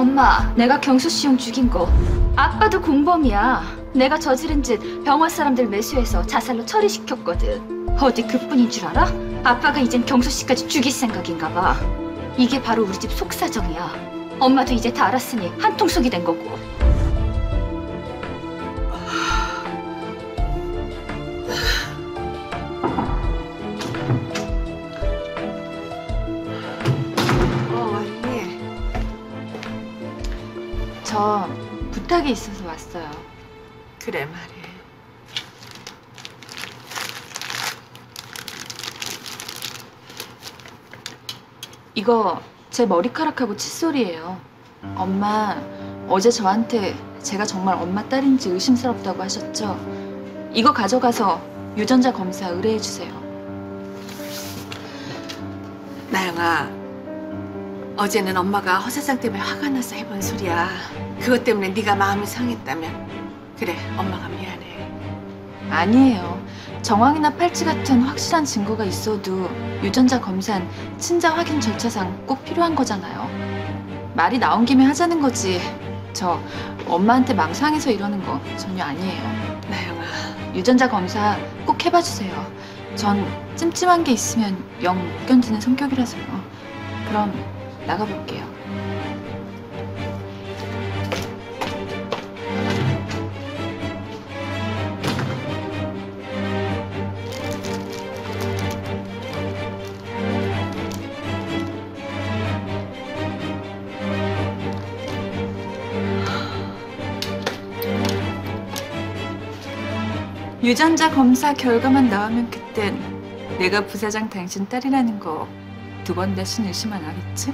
엄마, 내가 경수 씨 형 죽인 거. 아빠도 공범이야. 내가 저지른 짓 병원 사람들 매수해서 자살로 처리시켰거든. 어디 그뿐인 줄 알아? 아빠가 이젠 경수 씨까지 죽일 생각인가 봐. 이게 바로 우리 집 속사정이야. 엄마도 이제 다 알았으니 한통속이 된 거고. 저 부탁이 있어서 왔어요. 그래 말해. 이거 제 머리카락하고 칫솔이에요. 엄마 어제 저한테 제가 정말 엄마 딸인지 의심스럽다고 하셨죠? 이거 가져가서 유전자 검사 의뢰해 주세요. 나영아, 어제는 엄마가 허 사장 때문에 화가 나서 해본 소리야. 그것 때문에 네가 마음이 상했다면 그래, 엄마가 미안해. 아니에요. 정황이나 팔찌 같은 확실한 증거가 있어도 유전자 검사는 친자 확인 절차상 꼭 필요한 거잖아요. 말이 나온 김에 하자는 거지. 저 엄마한테 망상해서 이러는 거 전혀 아니에요. 나영아, 유전자 검사 꼭 해봐 주세요. 전 찜찜한 게 있으면 영 못 견디는 성격이라서요. 그럼 나가볼게요. 유전자 검사 결과만 나오면 그땐 내가 부사장 당신 딸이라는 거 두 번 다신 의심 안 하겠지?